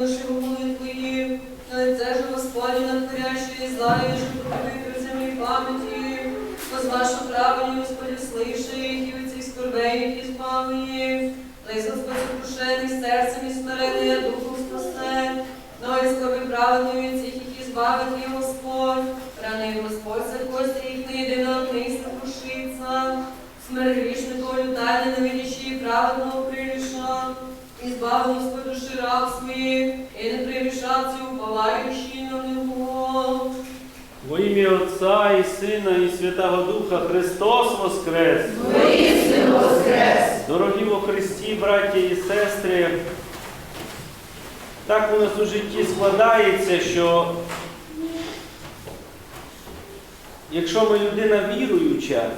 Наші превышаться на Него. Во ім'я Отця і Сина, і Святого Духа Христос Воскрес! Воістину воскрес! Дорогі во Христі, браття і сестри, так у нас у житті складається, що якщо ми людина віруюча,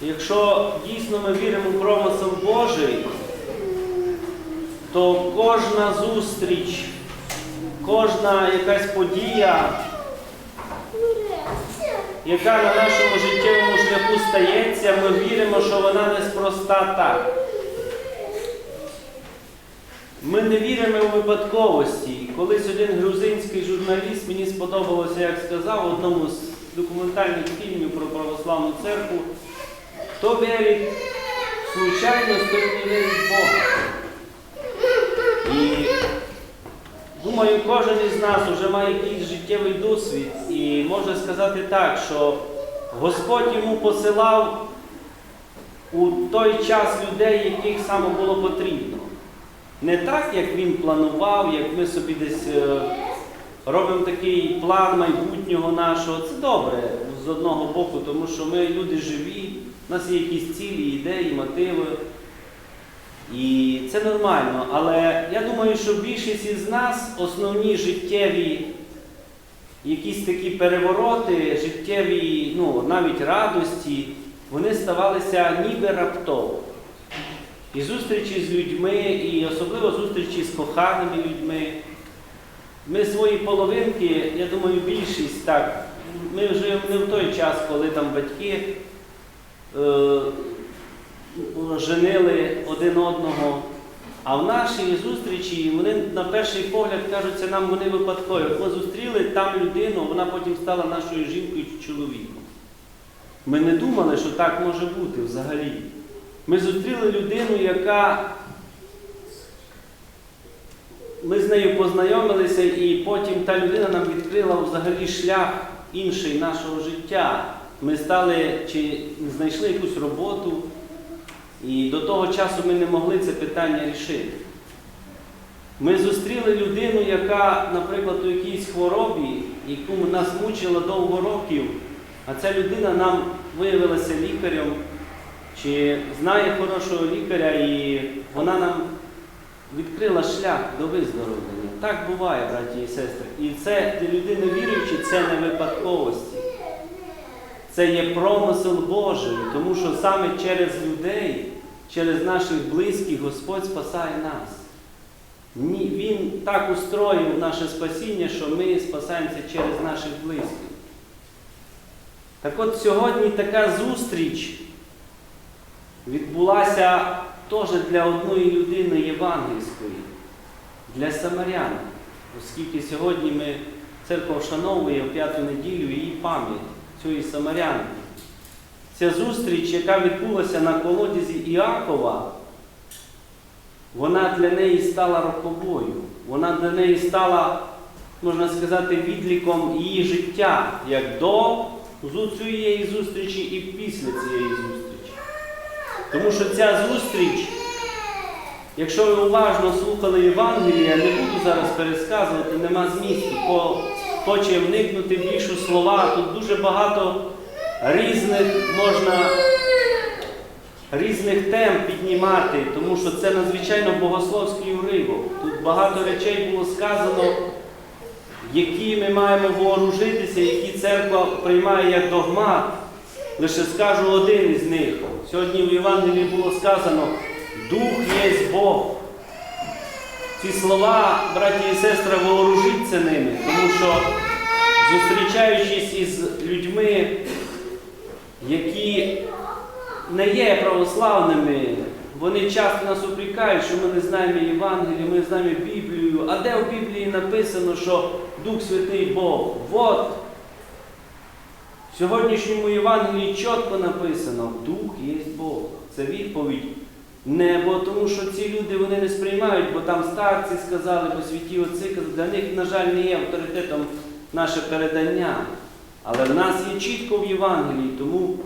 якщо дійсно ми віримо в промисел Божий, то кожна зустріч, кожна якась подія, яка на нашому життєвому шляху стається, ми віримо, що вона неспроста так. Ми не віримо у випадковості. Колись один грузинський журналіст мені сподобалося, як сказав в одному з документальних фільмів про православну церкву, хто вірить в случайність, той не вірить Бога. І думаю, кожен із нас вже має якийсь життєвий досвід і може сказати так, що Господь йому посилав у той час людей, яких саме було потрібно. Не так, як він планував, як ми собі десь е, робимо такий план майбутнього нашого. Це добре з одного боку, тому що ми люди живі, у нас є якісь цілі, ідеї, мотиви. І це нормально. Але я думаю, що більшість із нас основні життєві якісь такі перевороти, життєві, ну, навіть радості, вони ставалися ніби раптово. І зустрічі з людьми, і особливо зустрічі з коханими людьми. Ми свої половинки, я думаю, більшість так. Ми живемо не в той час, коли там батьки е, женили один одного. А в нашій зустрічі вони на перший погляд кажуться нам вони випадкові. Ми зустріли там людину, вона потім стала нашою жінкою чи чоловіком. Ми не думали, що так може бути взагалі. Ми зустріли людину, яка ми з нею познайомилися, і потім та людина нам відкрила взагалі шлях інший нашого життя. Ми стали чи знайшли якусь роботу, і до того часу ми не могли це питання рішити. Ми зустріли людину, яка, наприклад, у якійсь хворобі, яку нас мучила довго років, а ця людина нам виявилася лікарем, чи знає хорошого лікаря, і вона нам відкрила шлях до виздоровлення. Так буває, браті і сестри. І це для людини віруючи, це не випадковості. Це є промисел Божий, тому що саме через людей, через наших близьких Господь спасає нас. Він так устроїв наше спасіння, що ми спасаємося через наших близьких. Так от сьогодні така зустріч відбулася теж для одної людини євангельської, для самарян, оскільки сьогодні ми церква вшановує в п'яту неділю її пам'ять цієї самарянки. Ця зустріч, яка відбулася на колодязі Іакова, вона для неї стала роковою. Вона для неї стала, можна сказати, відліком її життя, як до цієї зустрічі і після цієї зустрічі. Тому що ця зустріч, якщо ви уважно слухали Євангелія, я не буду зараз пересказувати, нема змісту, Хто хоче вникнути в слова, тут дуже багато різних можна різних тем піднімати, тому що це надзвичайно богословський уривок. Тут багато речей було сказано, які ми маємо вооружитися, які церква приймає як догмат. Лише скажу один із них. Сьогодні в Євангелії було сказано, Дух є Бог. Ці слова, браті і сестри, вооружіться ними, тому що зустрічаючись із людьми, які не є православними, вони часто нас упрекають, що ми не знаємо Євангелію, ми знаємо Біблію. А де в Біблії написано, що Дух Святий Бог? Вот. В сьогоднішньому Євангелії чітко написано, Дух є Бог. Це відповідь. Не бо тому, що ці люди вони не сприймають, бо там старці сказали, бо святі отці для них, на жаль, не є авторитетом наше передання. Але в нас є чітко в Євангелії, тому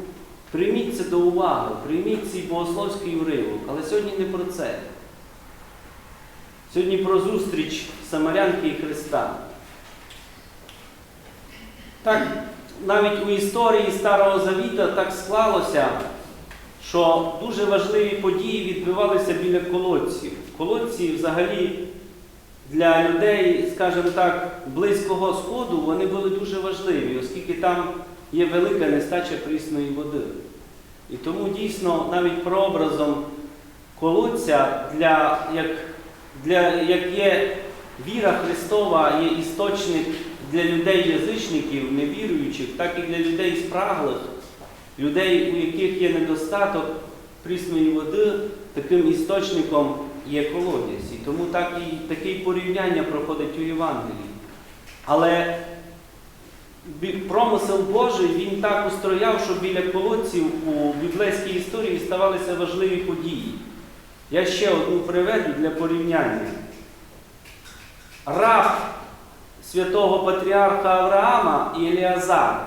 прийміть це до уваги, прийміть цей богословський уривок. Але сьогодні не про це. Сьогодні про зустріч Самарянки і Христа. Так, навіть у історії Старого Завіта так склалося, що дуже важливі події відбувалися біля колодців. Колодці взагалі для людей, скажімо так, близького сходу вони були дуже важливі, оскільки там є велика нестача прісної води. І тому дійсно навіть прообразом колодця, для, як, для, як є віра Христова, є істочник для людей-язичників, невіруючих, так і для людей спраглих, людей, у яких є недостаток прісної води, таким істочником є колодязь. І тому так і, таке порівняння проходить у Євангелії. Але промисел Божий він так устрояв, що біля колодців у біблейській історії ставалися важливі події. Я ще одну приведу для порівняння. Раб святого патріарха Авраама і Еліазар,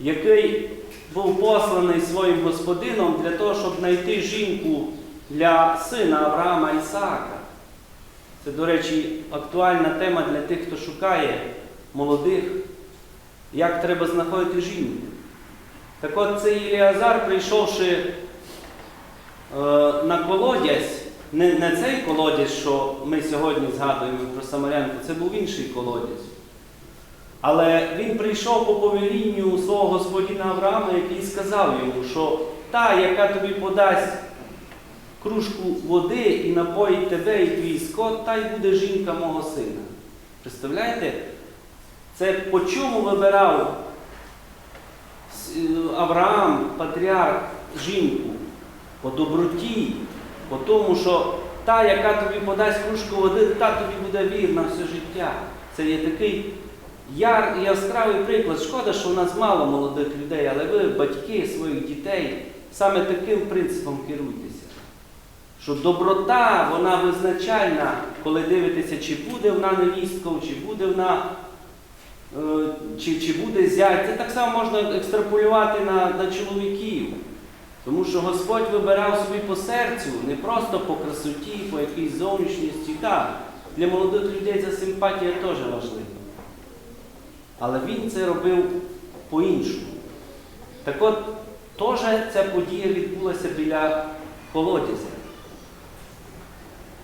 який був посланий своїм господином для того, щоб знайти жінку для сина Авраама Ісаака. Це, до речі, актуальна тема для тих, хто шукає молодих, як треба знаходити жінку. Так от цей Іліазар, прийшовши е, на колодязь, не, не цей колодязь, що ми сьогодні згадуємо про Самарянку, це був інший колодязь. Але він прийшов по повелінню свого господина Авраама, який сказав йому, що та, яка тобі подасть кружку води і напоїть тебе і твій скот, та й буде жінка мого сина. Представляєте? Це по чому вибирав е, Авраам, патріарх, жінку? По доброті, по тому, що та, яка тобі подасть кружку води, та тобі буде вірна все життя. Це є такий яр, яскравий приклад. Шкода, що у нас мало молодих людей, але ви, батьки своїх дітей, саме таким принципом керуйтеся. Що доброта, вона визначальна, коли дивитеся, чи буде вона невісткою, чи буде вона, е, чи, чи буде зять. Це так само можна екстраполювати на, на чоловіків. Тому що Господь вибирав собі по серцю, не просто по красоті, по якійсь зовнішності. Так, для молодих людей ця симпатія теж важлива. Але він це робив по-іншому. Так от, теж ця подія відбулася біля колодязя.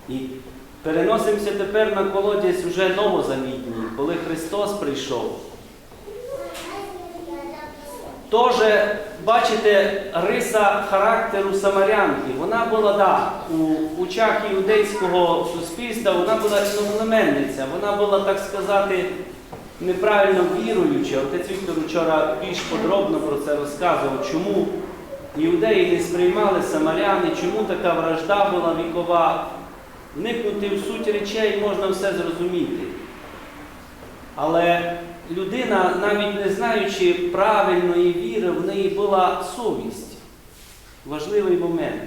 І переносимося тепер на колодязь уже новозамітній, коли Христос прийшов. Тоже, бачите, риса характеру самарянки. Вона була, да, у очах іудейського суспільства, вона була іномленниця, вона була, так сказати, неправильно віруюча. Отець Віктор вчора більш подробно про це розказував, чому іудеї не сприймали самаряни, чому така вражда була вікова. Вникнути в суть речей можна все зрозуміти. Але людина, навіть не знаючи правильної віри, в неї була совість. Важливий момент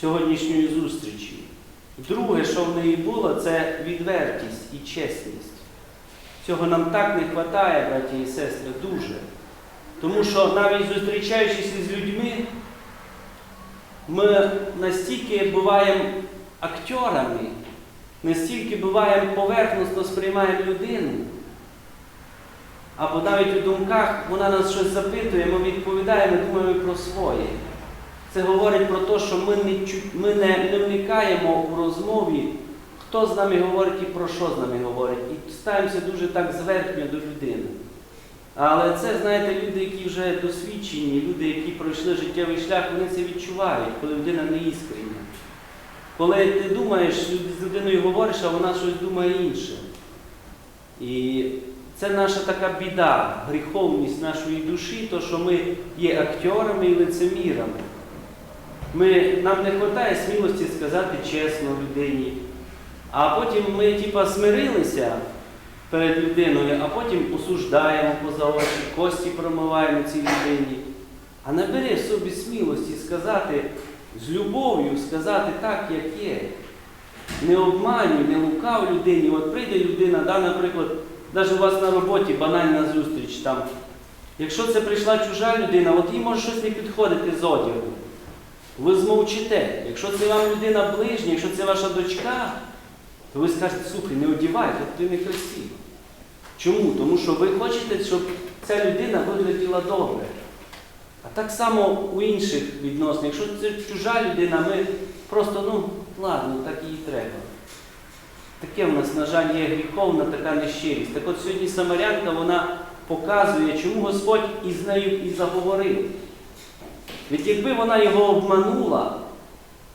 сьогоднішньої зустрічі. Друге, що в неї було, це відвертість і чесність. Цього нам так не вистачає, браті і сестри, дуже. Тому що навіть зустрічаючись з людьми, ми настільки буваємо акторами, настільки буваємо поверхносно сприймаємо людину, або навіть у думках вона нас щось запитує, ми відповідаємо, думаємо про своє. Це говорить про те, що ми не, ми не, не вникаємо у розмові, хто з нами говорить і про що з нами говорить. І ставимося дуже так зверхньо до людини. Але це, знаєте, люди, які вже досвідчені, люди, які пройшли життєвий шлях, вони це відчувають, коли людина не іскрення. Коли ти думаєш, з людиною говориш, а вона щось думає інше. І це наша така біда, гріховність нашої душі, то що ми є акторами і лицемірами. Ми, нам не вистачає смілості сказати чесно людині. А потім ми типа смирилися перед людиною, а потім осуждаємо поза очі, кості промиваємо цій людині. А набери в собі смілості сказати з любов'ю, сказати так, як є. Не обманюй, не лукав людині. От прийде людина, да, наприклад, навіть у вас на роботі банальна зустріч там. Якщо це прийшла чужа людина, от їй може щось не підходити з одягу. Ви змовчите. Якщо це вам людина ближня, якщо це ваша дочка, то ви скажете, слухай, не одівай, ти не красива. Чому? Тому що ви хочете, щоб ця людина вигляділа добре. А так само у інших відносинах, якщо це чужа людина, ми просто, ну, ладно, так їй треба. Таке в нас, на жаль, є гріховна така нещирість. Так от сьогодні Самарянка вона показує, чому Господь із нею і заговорив. Ведь якби вона його обманула,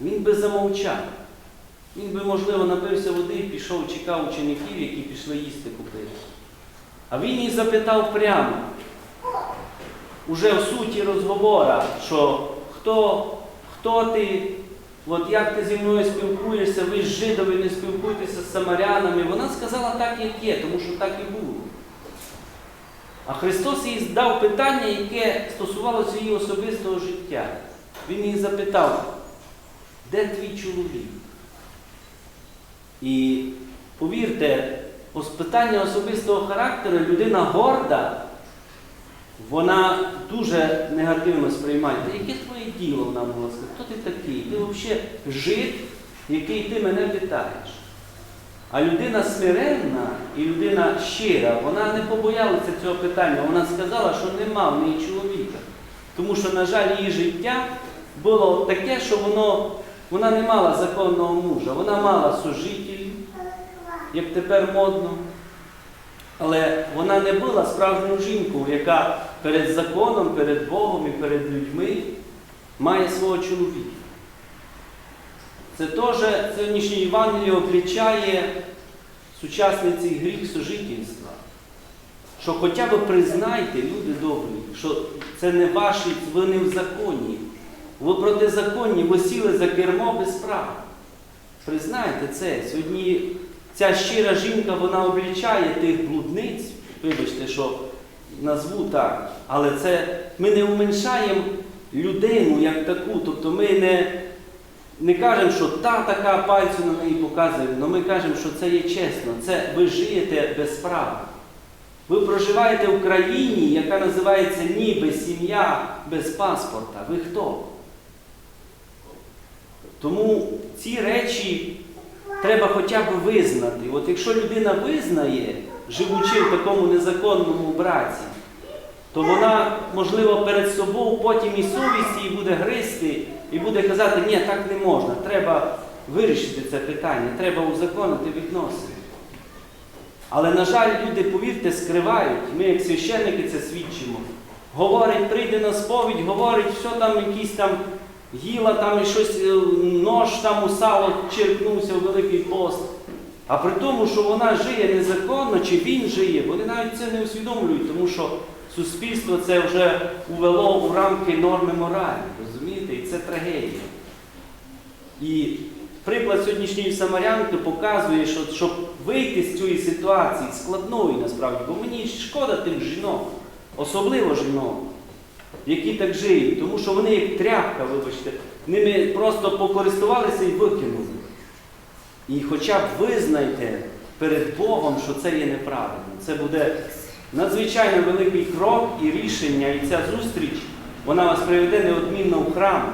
він би замовчав. Він би, можливо, напився води і пішов, чекав учеників, які пішли їсти купити. А він її запитав прямо, уже в суті розговора, що хто, хто ти, от як ти зі мною спілкуєшся, ви з жидові не спілкуєтеся з самарянами. Вона сказала так, як є, тому що так і було. А Христос їй дав питання, яке стосувалося її особистого життя. Він її запитав, де твій чоловік? І повірте, питання особистого характеру людина горда, вона дуже негативно сприймає. Та яке твоє діло, вона могла сказати? Хто ти такий? Ти взагалі жид, який ти мене питаєш. А людина смиренна і людина щира, вона не побоялася цього питання. Вона сказала, що нема в неї чоловіка. Тому що, на жаль, її життя було таке, що воно, вона не мала законного мужа. Вона мала сужителів, як тепер модно. Але вона не була справжньою жінкою, яка перед законом, перед Богом і перед людьми має свого чоловіка. Це теж сьогоднішнє Євангеліє облічає сучасний цей гріх сужительства. Що хоча б признайте, люди добрі, що це не ваші, ви не в законі. Ви протизаконні, ви сіли за кермо без права. Признайте це. Сьогодні ця щира жінка вона облічає тих блудниць, вибачте, що назву так, але це ми не уменшаємо людину як таку. Тобто ми не, не кажемо, що та така пальцю на неї показує, але ми кажемо, що це є чесно. Це ви живете без права. Ви проживаєте в країні, яка називається ніби сім'я без паспорта. Ви хто? Тому ці речі треба хоча б визнати. От якщо людина визнає, живучи в такому незаконному браці, то вона, можливо, перед собою потім і совість її буде гризти і буде казати, ні, так не можна, треба вирішити це питання, треба узаконити відносини. Але, на жаль, люди, повірте, скривають. Ми, як священники, це свідчимо. Говорить, прийде на сповідь, говорить, що там якісь там їла, там і щось, е, нож там у сало черкнувся у Великий пост. А при тому, що вона жиє незаконно, чи він жиє, вони навіть це не усвідомлюють, тому що суспільство це вже увело у рамки норми моралі. Розумієте? І це трагедія. І приклад сьогоднішньої самарянки показує, що щоб вийти з цієї ситуації, складної насправді, бо мені шкода тих жінок, особливо жінок, які так живуть, тому що вони як тряпка, вибачте, ними просто покористувалися і викинули. І хоча б визнайте перед Богом, що це є неправильно. Це буде надзвичайно великий крок і рішення, і ця зустріч, вона вас приведе неодмінно в храм.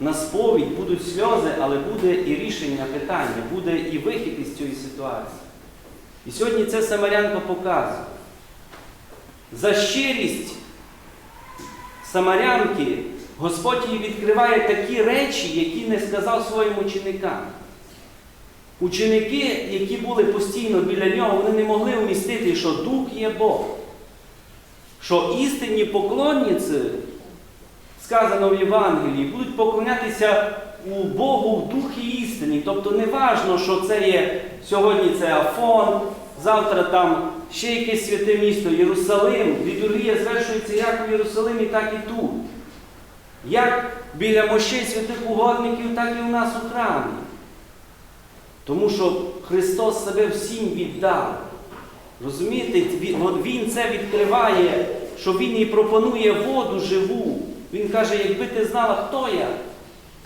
На сповідь будуть сльози, але буде і рішення питання, буде і вихід із цієї ситуації. І сьогодні це Самарянка показує. За щирість Самарянки Господь їй відкриває такі речі, які не сказав своїм ученикам. Ученики, які були постійно біля нього, вони не могли вмістити, що Дух є Бог. Що істинні поклонниці, сказано в Євангелії, будуть поклонятися у Богу в духі істині. Тобто не важно, що це є сьогодні це Афон, завтра там ще якесь святе місто, Єрусалим. Літургія звершується як у Єрусалимі, так і тут. Як біля мощей святих угодників, так і у нас у храмі. Тому що Христос себе всім віддав. Розумієте, Він- це відкриває, що Він їй пропонує воду живу. Він каже, якби ти знала, хто я,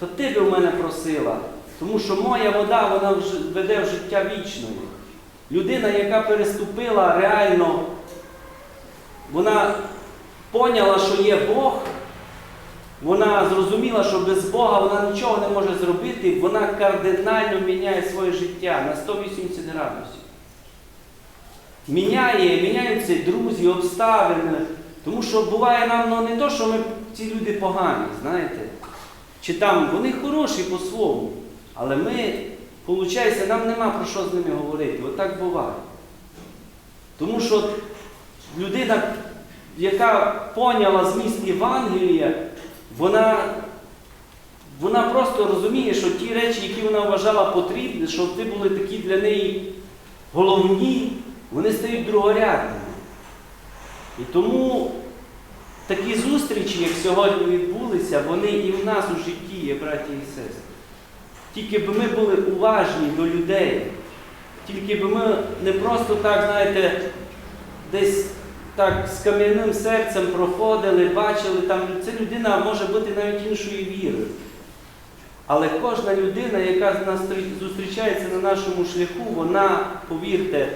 то ти би в мене просила. Тому що моя вода вона веде в життя вічне. Людина, яка переступила реально, вона поняла, що є Бог, вона зрозуміла, що без Бога вона нічого не може зробити, вона кардинально міняє своє життя на 180 градусів. Міняє, міняються друзі, обставини. Тому що буває нам ну, не то, що ми ці люди погані, знаєте. Чи там вони хороші по-своєму. Але ми, виходить, нам нема про що з ними говорити. Отак буває. Тому що людина, яка поняла зміст Євангелія, вона, вона просто розуміє, що ті речі, які вона вважала потрібні, щоб ти були такі для неї головні, вони стають другорядними. І тому такі зустрічі, як сьогодні відбулися, вони і в нас у житті є, браті і сестри. Тільки б ми були уважні до людей, тільки б ми не просто так, знаєте, десь так з кам'яним серцем проходили, бачили, там ця людина може бути навіть іншої віри. Але кожна людина, яка нас зустрічається на нашому шляху, вона, повірте,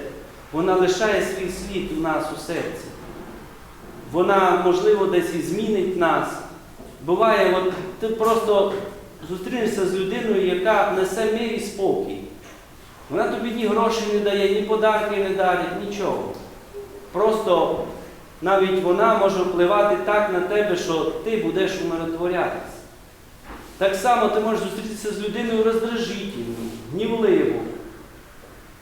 вона лишає свій слід у нас у серці. Вона, можливо, десь і змінить нас. Буває, от ти просто зустрінешся з людиною, яка несе мир і спокій. Вона тобі ні грошей не дає, ні подарки не дарить, нічого. Просто навіть вона може впливати так на тебе, що ти будеш умиротворятися. Так само ти можеш зустрітися з людиною роздражительною, гнівливою.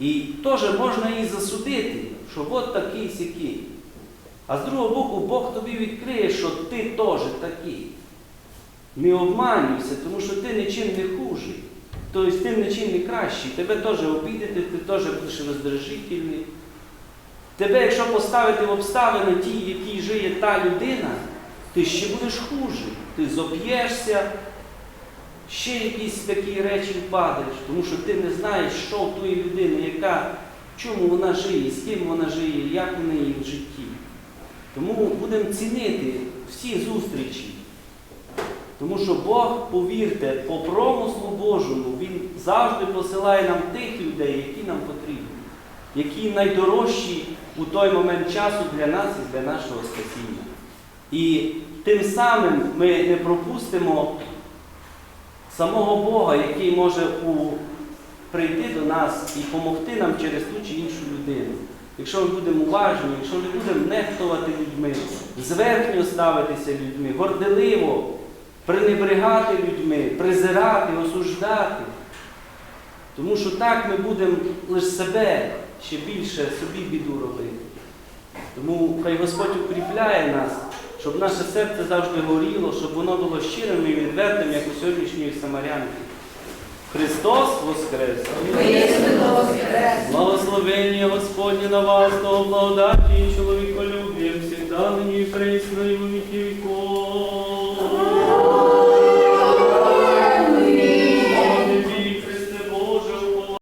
І теж можна її засудити, що от такий сякий. А з другого боку, Бог тобі відкриє, що ти теж такий. Не обманюйся, тому що ти нічим не хужий. Тобто ти нічим не кращий. Тебе теж обідати, ти теж будеш роздражительний. Тебе, якщо поставити в обставини ті, в якій жиє та людина, ти ще будеш хужий. Ти зоп'єшся, ще якісь такі речі впадеш, тому що ти не знаєш, що в тої людини, яка, чому вона жиє, з ким вона жиє, як в неї в житті. Тому будемо цінити всі зустрічі. Тому що Бог, повірте, по промислу Божому, Він завжди посилає нам тих людей, які нам потрібні, які найдорожчі у той момент часу для нас і для нашого спасіння. І тим самим ми не пропустимо самого Бога, який може у, прийти до нас і допомогти нам через ту чи іншу людину. Якщо ми будемо уважні, якщо не будемо нехтувати людьми, зверхньо ставитися людьми, горделиво пренебрегати людьми, презирати, осуждати. Тому що так ми будемо лише себе ще більше собі біду робити. Тому хай Господь укріпляє нас, щоб наше серце завжди горіло, щоб воно було щирим і відвертим, як у сьогоднішньої самарянки. Христос Воскрес! Воскрес! Благословення Господне на вас, того благодаті і чоловіколюбія, всегда нині і присно, і во віки віков.